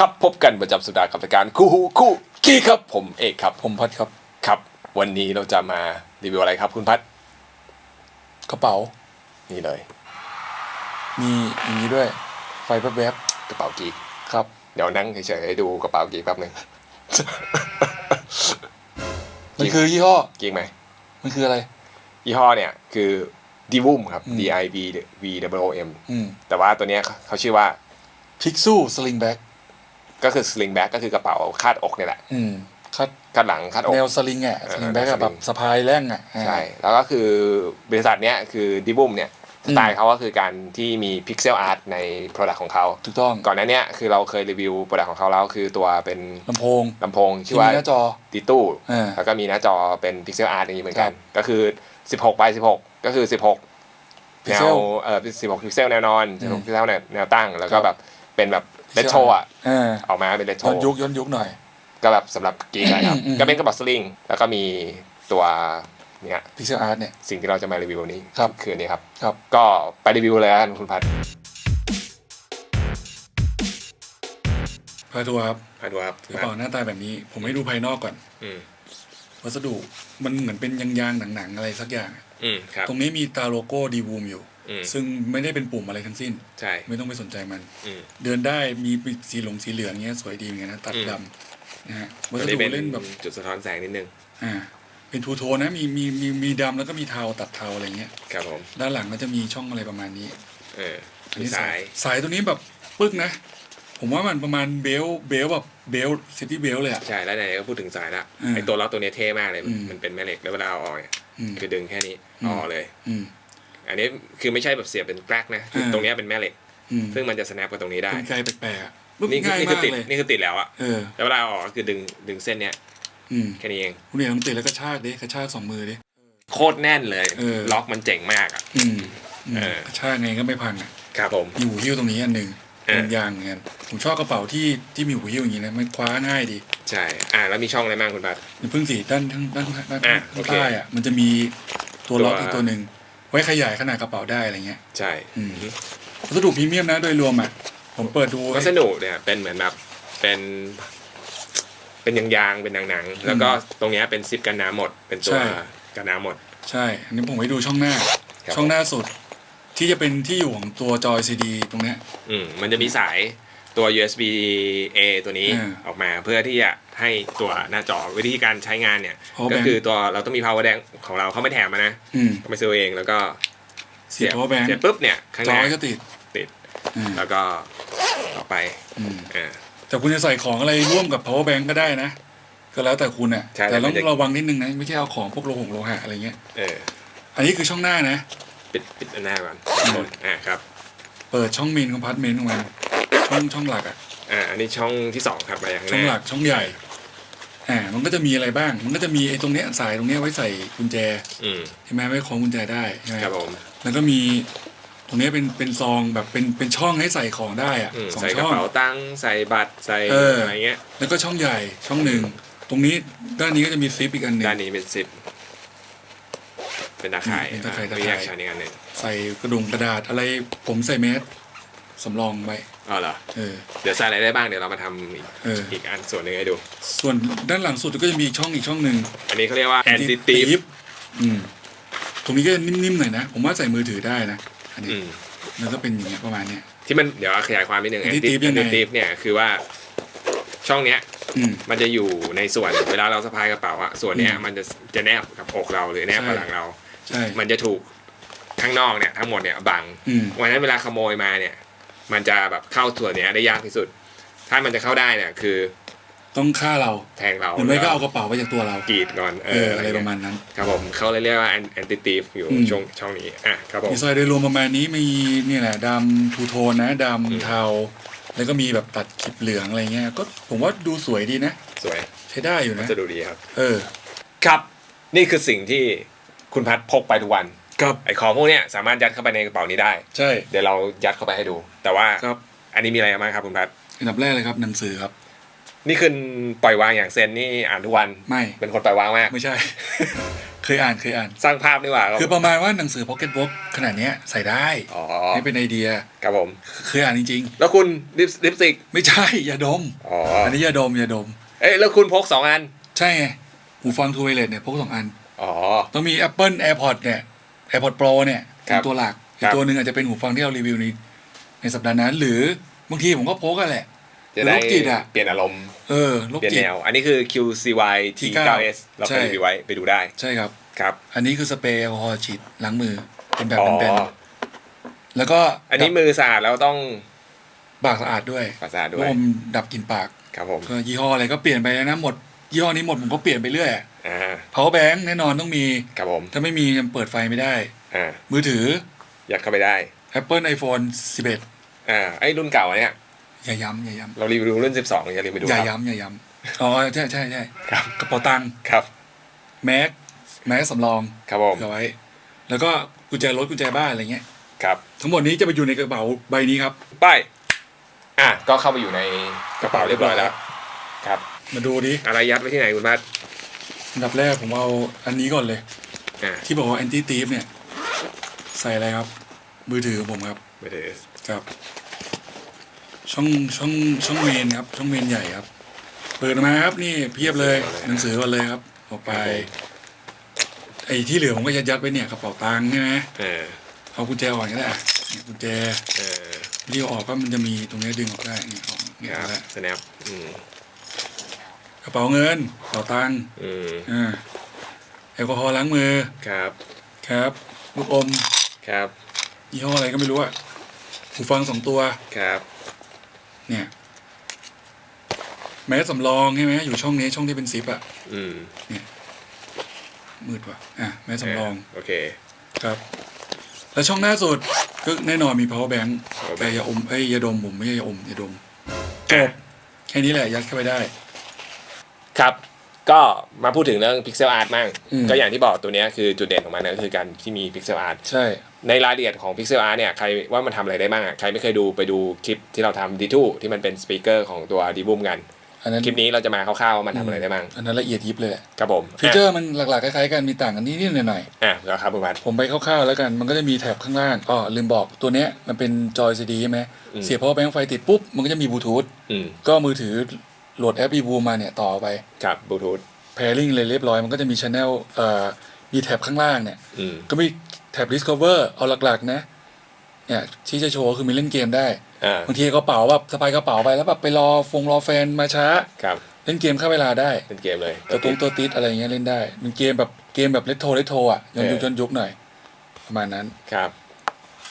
ครับพบกันประจำสัปดาห์กับรายการคู่หูคู่ขี้ครับผมเอกครับ ผมพัดครับครับ วันนี้เราจะมารีวิวอะไรครับ คุณพัดกระเป๋า นี่เลย มีอย่างนี้ด้วย ไฟแวบกระเป๋ากีกๆครับ เดี๋ยวนั่งเฉยๆให้ดูกระเป๋ากีกแป๊บหนึ่ง มันคือยี่ห้อ กีกไหม มันคืออะไร ยี่ห้อเนี่ยคือดีวุมครับอืม D I V V W O M อืมแต่ว่าตัวเนี้ยเขาชื่อว่า พิกซูสลิงแบ็ก ก็คือ sling bag ก็คือกระเป๋าคาดอกเนี่ยแหละอืมคัดคาดหลังคาดอกแนวสลิงอะเออสลิงแบ็กแนวสลิงแบบสะพายแร่งอะอ่าใช่แล้วก็คือบริษัทเนี้ยคือดิบุมเนี่ยสไตล์เขาก็คือการที่มีพิกเซลอาร์ตใน Product ของเขาถูกต้องก่อนหน้าเนี้ยคือเราเคยรีวิว Product ของเขาแล้วคือตัวเป็นลำโพงลำโพงชื่ที่อว่ามีหน้าจอติตู้เออแล้วก็มีหน้าจอเป็นพิกเซลอาร์ตอย่างนี้เหมือนกันครับก็คือ 16 by 16 ก็คือ 16แนพิกเซวลเอ่อ16พิกเซลแนวนอนอืม16พิกเซลแนวแนวตั้งแล้วก็ครับแบบ เป็นแบบเลโทอะเออออกมาเป็นเลโทย้อนยุคย้อนยุคหน่อย ก็แบบสำหรับกีกอะครับอืมก็เป็นกระเป๋าสลิง แล้วก็มีตัวเนี่ยพิกเซลอาร์ตเนี่ยสิ่งที่เราจะมารีวิววันนี้ครับคืออันนี้ครับครับ ก็ไปรีวิวเลยกันคุณพัดพาทัวร์ครับพัดดูครับกระเป๋าหน้าตาแบบนี้ ผมให้ดูภายนอกก่อนอืมวัสดุมันเหมือนเป็นยางๆหนังๆอะไรสักอย่างอะอืมครับตรงนี้มีตาโลโก้ดีวูมอยู่อืม ซึ่งไม่ได้เป็นปุ่มอะไรทั้งสิ้น ใช่ ไม่ต้องไปสนใจมันอืมเดินได้มีมีสีหลงสีเหลืองเงี้ยสวยดีเหมือนกันนะตัดอืมดำนะฮะวัสอันนี้ดุเป็นเล่นแบบจุดสะท้อนแสงนิดนึง อ่า เป็นทูโทนนะมีมีมีมีดำแล้วก็มีเทาตัดเทาอะไรเงี้ย ครับผม ด้านหลังก็จะมีช่องอะไรประมาณนี้ เอออันมีนี้สาย สายตัวนี้แบบปึ๊กนะ ผมว่ามันประมาณเบลเบลแบบเบลซิตี้เบลเลยอะ ใช่ แล้วไหนๆก็พูดถึงสายละอืมไอตัวล็อกตัวเนี้ยเท่มากเลยอืมมันเป็นแม่เหล็กแล้วเวลาเอาออกเนี่ยอืมคือดึงแค่นี้อืมเอาออกเลย อืม อันนี้คือไม่ใช่แบบเสียบเป็นแกลกนะคือเออตรงเนี้ยเป็นแม่เหล็กอืมซึ่งมันจะ snap กับตรงนี้ได้เป็นไกลแปลกๆอะปึ๊บนี่คือง่ายนี่คืมาอกติดเลยนี่คือติดแล้วอะเออแล้วเวลาเอาออกก็คือดึงดึงเส้นเนี้ยอืมแค่นี้เองคุณเนี่ยต้องติดแล้วก็ชากดิกระชากสองมือดิ โคตรแน่นเลย เออ ล็อกมันเจ๋งมากอะ อืมอืมเออ กระชากไงก็ไม่พังอะครับผม มีหูหิ้วตรงนี้อันหนึ่งเออ เป็นยางเหมือนกันผมชอบกระเป๋าที่ที่มีหูหิ้วอย่างนี้นะมันคว้าง่ายดีใช่อ่าแล้วมีช่องอะไรบ้างคุณพัด อย่าเพิ่งสิด้านด้านด้านด้านอะด้านโอเคใต้อะมันจะมีตัวล็อกตัวอีกตัวหนึ่งไว้ขยายขนาดกระเป๋าได้อะไรเงี้ยใช่อืมวัสดุพรีเมียมนะโดยรวมอะผมเปิดดูวัสดุเนี่ยเป็นเหมือนแบบเป็นเป็นยางๆเป็นหนังๆแล้วก็ตรงเนี้ยเป็นซิปกันน้ำหมด เป็นตัวกันน้ำหมด ใช่อันนี้ผมไว้ดูช่องหน้าครับช่องหน้าสุด ที่จะเป็นที่อยู่ของตัวจอยซีดีตรงเนี้ยอืมมันจะมีสาย ตัว USB A ตัวนี้อ่าออกมาเพื่อที่จะให้ตัวหน้าจอวิธีการใช้งานเนี่ย Power ก็ bank คือตัวเราต้องมี power bank ของเราเขาไม่แถมมานะอืมก็ไปซื้อเองแล้วก็เสียบ power bank เสียบปุ๊บเนี่ยข้างจหอน้ายก็ติดติด อืมแล้วก็ต่อไปอืมอ่า แต่คุณจะใส่ของอะไรร่วมกับ power bank ก็ได้นะ ก็แล้วแต่คุณอะ ใช่แต่ต้องมันจะระวังนิดนึงนะ ไม่ใช่เอาของพวกโลหะโลหะอะไรเงี้ย เอออันนี้คือช่องหน้านะ ปิดปิดอันหน้าก่อนอืมบนอ่าครับ เปิดช่องเมนคอมพาร์ตเมนต์ของมัน ช่องช่องหลักอะอ่าอันนี้ช่องที่สองครับมาอย่างหช่องหลัน้ากช่องใหญ่อ่ามันก็จะมีอะไรบ้าง มันก็จะมีไอ้ตรงเนี้ยสายตรงเนี้ยไว้ใส่กุญแจอืมใช่ไหมไว้คล้องกุญแจได้ใช่ไหมครับผมแล้วก็มีตรงเนี้ยเป็นเป็นซองแบบเป็นเป็นช่องให้ใส่ของได้อะอืมสองใส่กระช่อง เป๋าตังค์ใส่บัตรใส่เอออ อะไรเงี้ยแล้วก็ช่องใหญ่ช่องหนึ่งตรงนี้ด้านนี้ก็จะมีซิปอีกอันหนึ่ง ด้านนี้เป็นสิบเป็นตาข่ายเป็นตาข่ายอ่ตาข่าย มีแยกชั้นอีกอันหนึ่งใส่กระดุงกระดาษอะไรผมใส่แมส สำรองไว้อ๋อเหรอเออ เดี๋ยวใส่อะไรได้บ้างเดี๋ยวเรามาทำอีกเออ อีกอันส่วนหนึ่งให้ดู ส่วนด้านหลังสุดก็จะมีอีกช่องอีกช่องหนึ่งอันนี้เขาเรียกว่า anti thief ฟอืมตรงนี้ก็นิ่มๆหน่อยนะ ผมว่าใส่มือถือได้นะ อันนี้อืมแล้วก็เป็นอย่างเงี้ยประมาณเนี้ย ที่มันเดี๋ยวขยายความนิดนึง anti anti thief ยังไง anti thief เนี่ยคือว่าช่องเนี้ย อืม มันจะอยู่ในส่วนเวลาเราสะพายกระเป๋าอะส่วนเนี้ยอืมมันจะจะแนบกับอกเราหรือแนบกับใช่ หลังเรา ใช่ มันจะถูกข้างนอกเนี่ยทั้งหมดเนี่ยบังอืม วันนั้นเวลาขโมยมาเนี่ย มันจะแบบเข้าส่วนเนี้ยได้ยากที่สุด ถ้ามันจะเข้าได้เนี่ยคือต้องฆ่าเราแทงเราหรือไม่ก็เอากระเป๋าไปจากตัวเรากรีดก่อนเอออะไรประมาณนั้น ครับผมเขาเลยเรียกว่า anti thief อยู่อืมช่วงช่องนี้อะครับผมดีไซน์โดยรวมประมาณนี้มีเนี่ยแหละดำทูโทนนะดอืมำเทา แล้วก็มีแบบตัดขีดเหลืองอะไรเงี้ยก็ผมว่าดูสวยดีนะ สวยใช้ได้อยู่นะจะดูดีครับ เออ ครับ นี่คือสิ่งที่คุณพัดพกไปทุกวัน ครับไอ้ของพวกเนี้ยสามารถยัดเข้าไปในกระเป๋านี้ได้ ใช่เดี๋ยวเรายัดเข้าไปให้ดู แต่ว่าครับอันนี้มีอะไรบ้างครับคุณพัดอันดับแรกเลยครับหนังสือครับ นี่คือปล่อยวางอย่างเซนนี่อ่านทุกวันไม่เป็นคนปล่อยวางมากไม่ใช่ เคยอ่านเคยอ่าน สร้างภาพดีกว่าครับคือประมาณว่าหนังสือพ็อกเก็ตบุ๊กขนาดเนี้ยใส่ได้อ๋อให้เป็นไอเดียครับผมเคยอ่านจริงแล้วคุณลิปลิปสติกๆไม่ใช่ยาดมอ๋ออันนี้ยาดมยาดม เอ้ยแล้วคุณพกสองอัน ใช่ไงหูฟังทูเวเลตเนี่ยพกสองอันอ๋อต้องมี Apple AirPods เนี่ย AirPods Pro เนี่ยครัเป็บนตัวหลักคอีรักบตัวหนึ่งอาจจะเป็นหูฟังที่เรารีวิวในในสัปดาห์นั้น หรือบางทีผมก็พกกันแหละจะได้โรคจิตอะเปลี่ยนอารมณ์เออโรคเปลี่ยนจิตแนว อันนี้คือ QCY T9S เราใช่เคยรีวิวไว้ไปดูได้ ใช่ครับครับ อันนี้คือสเปรย์แอลกอฮอล์ฉีดล้างมือ เป็นแบบอ๋อเป็นๆแล้วก็อันนี้มือสะอาดแล้วต้องปากสะอาดด้วยปากสะอาดด้วยเพราะผมดับกลิ่นปากครับผมก็ยี่ห้ออะไรก็เปลี่ยนไปนะหมดยี่ห้อนี้หมดผมก็เปลี่ยนไปเรื่อย อ่า power bank แน่นอนต้องมี ครับผมถ้าไม่มีจะเปิดไฟไม่ได้ อ่ามือถือ ยัดเข้าไปได้ Apple iPhone 11 อ่าไอ้รุ่นเก่าเนี่ยอย่าย้ำอย่าย้เรารีวิวรุ่น 12อย่าลืมไปดูำอย่าครับ ย้ำอย่าย้ำอ๋อใช่ใช่ใช่ครับ กระเป๋าตังค์ครับ แม็กแม็กสำรองครับผมเอาไว้ แล้วก็กุญแจรถกุญแจบ้านอะไรเงี้ย ครับทั้งหมดนี้จะไปอยู่ในกระเป๋าใบนี้ครับไปอะก็เข้าไปอยู่ในกระเป๋าเรียบร้อยแล้ว ครับ มาดูดิ อะไรยัดไว้ที่ไหนคุณพัด อันดับแรกผมเอาอันนี้ก่อนเลย อ่าที่บอกว่าแอนตี้ทีฟเนี่ย ใส่อะไรครับ มือถือของผมครับ ไม่ถือครับ ช่องช่องช่องเมนครับ ช่องเมนใหญ่ครับ เปิดมาครับนี่เพียบเลย หนังสือก่อนเลยครับออกไป ไอ้ที่เหลือผมก็ยัดยัดๆไว้เนี่ยกระเป๋าตังค์ใช่ไหมเออเอากุญแจออกก็ได้อะเนี่ยกุญแจเออที่เอาออกก็มันจะมีตรงนี้ดึงออกได้นี่ออกเนี่ยคอรัอบกแล้ว snap อืมก ระเป๋าเงินกระเป๋าตังค์อืมอ่าแอลกอฮอล์ล้างมือครับครับลูกอมครับยี่ห้ออะไรก็ไม่รู้อะหูฟังสองตัว ครับเนี่ย แม้สำรองใช่ไหมอยู่ช่องนี้ช่องที่เป็นซิปอะอืมมืดว่ะอะแม้สำรองโอเคครับ แล้วช่องหน้าสุดก็แน่นอนมี power bank power แต่ bank ยาอมเอ้ยยาดมผมไม่ใช่ยาอมยาดมจบแค่นี้แหละยัดเข้าไปได้ ครับ ก็มาพูดถึงเรื่อง Pixel Art มั่งอืม ก็อย่างที่บอกตัวเนี้ยคือจุดเด่นของมันนะก็คือการที่มี Pixel Art ใช่ ในรายละเอียดของ Pixel Art เนี่ยใครว่ามันทำอะไรได้บ้างอะใครไม่เคยดูไปดูคลิปที่เราทำ D2 ที่มันเป็นสปีกเกอร์ของตัว d ีบูมกัน อันนั้นคลิปนี้เราจะมาคร่าวๆว่ามันทำอะไรได้บ้างอันนั้นละเอียดยิบเลยแหละครับผมฟีเจอร์มันหลักๆคล้ายๆกันมีต่างกันนิดๆหน่อยอะแล้วครับคุณพัด ๆผมไปคร่าวๆแล้วกันมันก็จะมีแถบข้างล่างอ๋อลืมบอกตัวเนี้ยมันเป็นจอยซีดีใช่ไหมอืม เสียบ power bank ไฟติดปุ๊บมันก็จะมีบลูทูธอืมก็มือถือ โหลดแอป e b o o มาเนี่ยต่อไปครับบลูทูธ pairing เลยเรียบร้อยมันก็จะมีช anel เอ่อมีแท็บข้างล่างเนี่ย อืมก็มีแท็บ discover เอาหลักๆ นะ เนี่ยที่จะโชว์คือมีเล่นเกมได้ อ่าบางทีกระเป๋าแบบสะพายกระเป๋าไปแล้วแบบไปรอฟงรอแฟนมาช้า ครับเล่นเกมเข้าเวลาได้ เป็นเกมเลย ตัวตรงตัวติดอะไรเงี้ยเล่นได้เป็นเกมแบบเกมแบบเลทโทเลทโทอะย้อนยุคเออ ย้อนยุคหน่อย ประมาณนั้น ครับ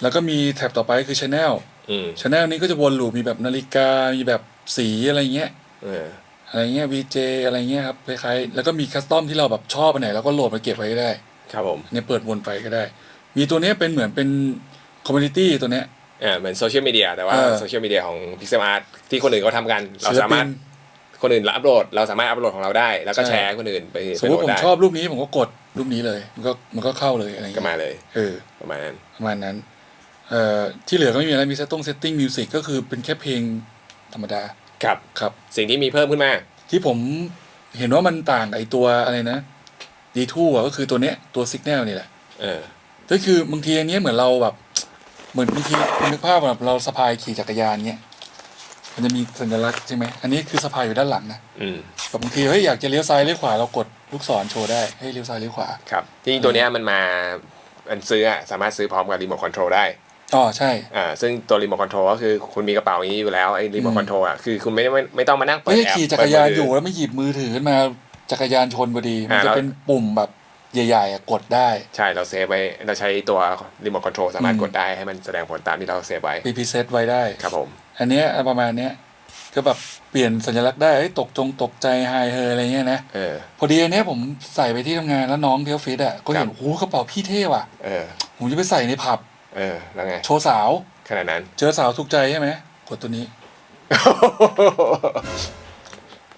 แล้วก็มีแท็บต่อไปคือช anel อืม ช anel นี้ก็จะวนลูปมีแบบนาฬิกา มีแบบสีอะไรเงี้ย เออ อะไรเงี้ย VJ อะไรเงี้ยครับคล้ายๆแล้วก็มีคัสตอมที่เราแบบชอบอันไหนเราก็โหลดมาเก็บไว้ก็ได้ครับผมเนี่ยเปิดวนไปก็ได้ มีตัวเนี้ยเป็นเหมือนเป็นคอมมูนิตี้ตัวเนี้ย อ่าเหมือนโซเชียลมีเดียแต่ว่าเออ โซเชียลมีเดียของ Pixel Art ที่คนอื่นเขาทำกัน เราศิลสาปิมารถนคนอื่นอัพโหลด เราสามารถอัพโหลดของเราได้ แล้วก็ใช่ แชร์ให้คนอื่นไปสไปมมโหลติดผมได้ชอบรูปนี้ผมก็กดรูปนี้เลย มันก็มันก็เข้าเลยอะไรก็เงี้ยมาเลยเออ ประมาณนั้นประมาณนั้น เอ่อที่เหลือก็ไม่มีอะไร มีเซตตงเซตติ้งมิวสิกก็คือเป็นแค่เพลงธรรมดา ครับครับ สิ่งที่มีเพิ่มขึ้นมา ที่ผมเห็นว่ามันต่างกับไอตัวอะไรนะดีทูอะก็คือตัวเนี้ยตัวสิกแนลนี่แหละเออก็คือบางทีอันเนี้ยเหมือนเราแบบ เหมือนบางทีคุณนึกภาพแบบเราสะพายขี่จักรยานเนี้ยมันจะมีสัญลักษณ์ใช่ไหมอันนี้คือสะพายอยู่ด้านหลังนะอืมแบบบางทีเฮ้ยอยากจะเลี้ยวซ้ายเลี้ยวขวาเรากดลูกศรโชว์ได้ให้เลี้ยวซ้ายเลี้ยวขวาครับจริงๆตัวเนี้ยมันมามันซื้ออะสามารถซื้อพร้อมกับรีโมทคอนโทรลได้ อ๋อใช่อ่าซึ่งตัวรีโมทคอนโทรลก็คือคุณมีกระเป๋าอย่างนี้อยู่แล้วไอ้รีโมทอืมคอนโทรลอะคือคุณไม่ไม่ไม่ต้องมานั่งเปิดไม่ใช่แอปขี่จักรยานเปิดมือยู่แล้วไม่หยิบมือถือขึ้นมาจักรยานชนพอดี มันอ่าจะแล้วเป็นปุ่มแบบใหญ่ๆอะกดได้ ใช่เราเซฟไว้เราใช้ตัวรีโมทคอนโทรลสามารถอืมกดได้ให้มันแสดงผลตามที่เราเซฟไว้ปีพีเซตไว้ได้ครับผม อันเนี้ยประมาณเนี้ยก็แบบเปลี่ยนสัญลักษณ์ได้เอ้ยตกจงตกใจไฮเฮออะไรเงี้ยนะเออพอดีอันเนี้ยผมใส่ไปที่ทำงานแล้วน้องที่ออฟฟิศอะก็เห็นครับโอ้โหกระเป๋าพี่เท่ว่ะเออผมจะไปใส่ในผับ เออแล้วไง โชว์สาว ขนาดนั้น เจอสาวถูกใจใช่ไหมกดตัวนี้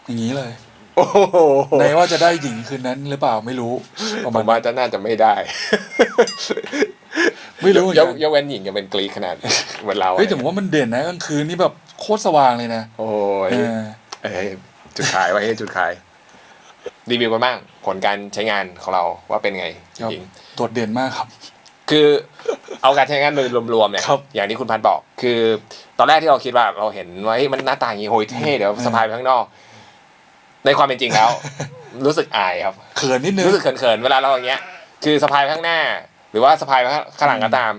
อย่างนี้เลยโอ้โหในว่าจะได้หญิงคืนนั้นหรือเปล่าไม่รู้ประผมาณมว่าจะน่าจะไม่ได้ไม่รู้เหมือนยกักนยกเว้นหญิงจะเป็นกรีดขนาดเหมือนเราเฮ้ยแต่ผมว่ามันเด่นนะกลางคืนนี่แบบโคตรสว่างเลยนะโอ้ยเออเอ้ยจุดขายไว้ให้จุดขายรีวิวกันบ้างผลการใช้งานของเราว่าเป็นไงจครับริงโดดเด่นมากครับๆคือ เอาการใช้งานโดยรวมๆเนี่ยครับอย่างที่คุณพันธ์บอก คือตอนแรกที่เราคิดว่าเราเห็นว่าเฮ้ยมันหน้าตาอย่างนี้โหยเท่เดี๋ยวสะพายไปข้างนอก ในความเป็นจริงแล้ว รู้สึกอายครับ เขินนิดนึง รู้สึกเขินๆเวลาเราอย่างเงี้ย คือสะพายไปข้างหน้า หรือว่าสะพายไปข้างหลังก็ตาม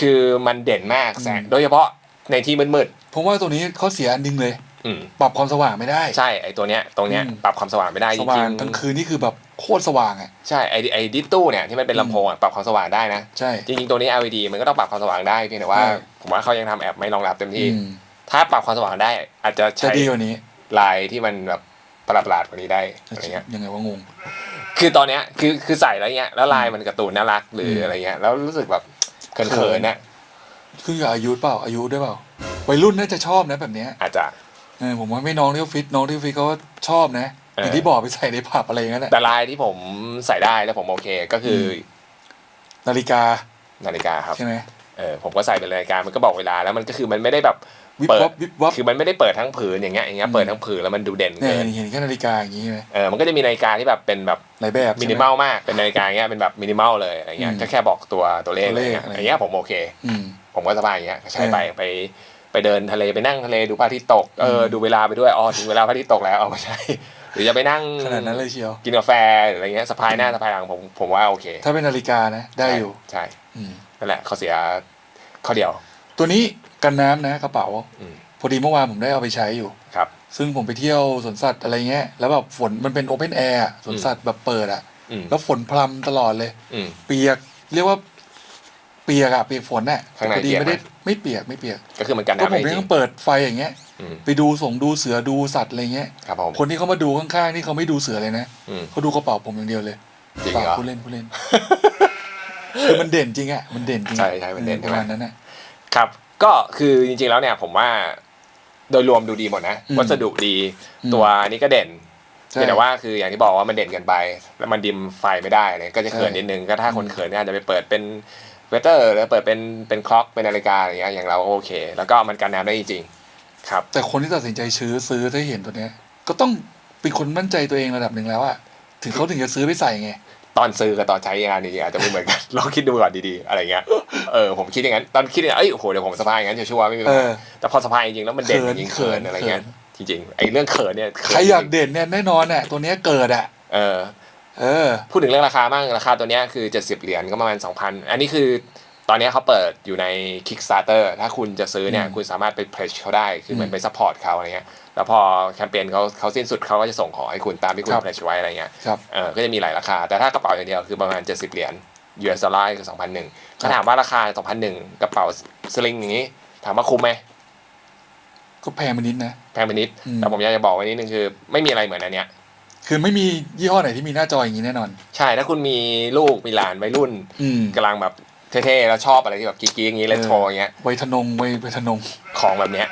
คือมันเด่นมากแสงอืมโดยเฉพาะในที่มืดผมว่าตัวนี้เขาเสียอันหนึงเลยๆอืม ปรับความสว่างไม่ได้ ใช่ไอตัวเนี้ยตรงเนี้ยอืมปรับความสว่างไม่ได้จสว่าริงงกลางคืนนี่คือแบบโคตรสว่างอะๆใช่ไอไอดิสตู้เนี่ยที่มันเป็นลำโพงอะปรับความสว่างได้นะใช่จริงๆตัวนี้ LED มันก็ต้องปรับความสว่างได้เพียงแต่ว่าใช่ผมว่าเขายังทำแอปไม่รองรับเต็มที่อืมถ้าปรับความสว่างได้ อาจจะจะใช้ดีกว่านี้ลายที่มันแบบประหลาดๆกว่านี้ได้อะไรเงี้ยยังไงว่างง คือตอนเนี้ยคือคือใส่แล้วเนี้ยแล้วลายมันการ์ตูนน่ารักหรือมอะไรเงี้ยแล้วรู้สึกแบบเขินๆน่ะขึ้นกับอายุเปล่าอายุด้วยเปล่าวัยรุ่นน่าจะชอบนะแบบเนี้ยอาจจะ เออผมว่าไม่น้องที่ออฟฟิศน้องที่ออฟฟิศเขาก็ชอบนะเออออย่างที่บอกไปใส่ในผับอะไรอย่างนั้นแหละแต่ลายที่ผมใส่ได้แล้วผมโอเคก็คืออนาฬิกานาฬิกาครับใช่ไหมเออผมก็ใส่เป็นนาฬิกามันก็บอกเวลาแล้วมันก็คือมันไม่ได้แบบวิบเปิดวับวิบวับคือมันไม่ได้เปิดทั้งผืนอย่างเงี้ยอย่างเงี้ยอืมเปิดทั้งผืนแล้วมันดูเด่นเนี่ยเกินเห็นแค่นาฬิกาอย่างนี้ใช่ไหมเออมันก็จะมีนาฬิกาที่แบบเป็นแบบหลายแบบมิใช่นิไหมอลมากเป็นนาฬิกาอย่างเงี้ยเป็นแบบมินิมอลเลยอะไรเงี้ยอืมก็แค่บอกตัวตัวเลขตัวเลขอะไรเงี้ยอะไรอย่างเงี้ยผมโอเคอืมผมก็สบายอย่างเงี้ยใช้เออไปไป ไปเดินทะเลไปนั่งทะเลดูพระอาทิตย์ตกเอออมดูเวลาไปด้วยอ๋อถึงเวลาพระอาทิตย์ตกแล้วเอาไม่ใช่หรือจะไปนั่งขนาดนั้นเลยเชียวกินกาแฟหรืออะไรเงี้ยสะพายหน้าสะพายหลังผมผมว่าโอเค ถ้าเป็นนาฬิกานะ ได้อยู่ใช่อืมนั่นแหละเขาเสียข้อเดียว ตัวนี้กันน้ำนะกระเป๋าอืมพอดีเมื่อวานผมได้เอาไปใช้อยู่ครับ ซึ่งผมไปเที่ยวสวนสัตว์อะไรเงี้ยแล้วแบบฝนมันเป็นโอเพนแอร์สวนสัตว์แบบเปิดอะอืมแล้วฝนพรำตลอดเลยอืมเปียกเรียกว่าเปียกอะเปียกฝนน่ะข้างในพอดีเปียกไหมไม่ได้ ไม่เปียกไม่เปียกก็คือมันกันก็น้ำผได้มจยัริง งเปิดไฟอย่างเงี้ย อืม ไปดูส่งดูเสือดูสัตว์อะไรเงี้ย ครับผม คนที่เขามาดูข้างๆนี่เขาไม่ดูเสือเลยนะอืม เขาดูกระเป๋าผมอย่างเดียวเลยจริงเปล่าเหรอผู้เล่นผู้เล่นคือมันเด่นจริงอะมันเด่นจริงใช่ใช่มันเด่นปใช่ระไหมมาณนั้นอะครับ ก็คือจริงๆแล้วเนี่ยผมว่าโดยรวมดูดีหมดนะ อืมวัสดุดี อืมตัวนี้ก็เด่นใช่เพียงแต่ว่าคืออย่างที่บอกว่ามันเด่นเกินไป แล้วมันดิมไฟไม่ได้เลยก็จะเขินใช่นิดนึงก็ถ้าคนเขินเนี่ยอาจจะไปเปิดเป็น เวเตอร์หรือเปิดเป็นเป็นคล็อกเป็นนาฬิกาอะไรเงี้ยอย่างเราก็โอเค แล้วก็มันกันน้ำได้จริงๆครับ แต่คนที่ตัดสินใจซื้อซื้อถ้าเห็นตัวเนี้ย ก็ต้องเป็นคนมั่นใจตัวเองระดับหนึ่งแล้วอะถึงเขาถึงจะซื้อไปใส่ไงตอนซื้อกับตอนใช้งานจริงๆอาจจะไม่เหมือนกันลองคิดดูก่อนดีๆอะไรเงี้ยเออผมคิดอย่างนั้นตอนคิดเนี่ยเอ้ยโอ้โหเดี๋ยวผมสบายอย่างนั้นชัวร์ๆไม่มีปัญเอหาอแต่พอสบายจริงๆแล้วมันเด่นเขินจริงๆเขินเขินอะไรเงี้ยเขิจริงๆไอ้เรื่องเขินเนี่ยเขินใครอยากเด่นเนี่ยแน่นอนอะตัวเนี้ยเกิดอะเออ เออพูดถึงเรื่องราคาบ้างราคาตัวเนี้ยคือ 70 เหรียญก็ประมาณ 2,000 อันนี้คือตอนเนี้ยเขาเปิดอยู่ใน Kickstarter ถ้าคุณจะซื้อเนี่ยอืมคุณสามารถไปเพลชเขาได้คือเหมือนอืมไปซัพพอร์ตเขาอะไรเงี้ยแล้วพอแคมเปญเขาเขาสิ้นสุดเขาก็จะส่งของให้คุณตามที่คุณครับเพลชไว้อะไรเงี้ยครับเออก็จะมีหลายราคา แต่ถ้ากระเป๋าอย่างเดียวคือประมาณ 70 เหรียญ US ดอลลาร์คือ2,001เขาถามว่าราคา 2,001 กระเป๋าสลิงอย่างนี้ ถามว่าคุ้มไหมก็แพงไปนิดนะแพงไปนิดอืมแต่ผมอยากจะบอกไว้นิดนึงคือ ไม่มีอะไรเหมือนอันเนี้ย คือไม่มียี่ห้อไหนที่มีหน้าจออย่างนี้แน่นอน ใช่ถ้าคุณมีลูกมีหลานวัยรุ่นอืมกำลังแบบเท่ๆแล้วชอบอะไรที่แบบกิ๊กๆอย่างนี้เลโทรอย่างเงี้ยไวยทนงไวยไวยทนงของแบบเนี้ย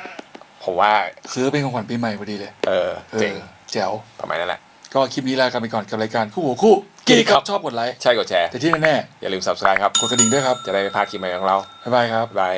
ผมว่าซื้อเป็นของขวัญปีใหม่พอดีเลยเออเออเจ๋งแจ๋ว ประมาณนั้นแหละ ก็คลิปนี้ลากันไปก่อนกับรายการคู่หัวคู่กีครับชอบกดไลค์ใช่กดแชร์ แต่ที่แน่อย่าลืม subscribe ครับ ๆกดกระดิ่งด้วยครับ จะได้ไม่พลาดคลิปใหม่ของเราบ๊ายบายครับ บ๊ายบาย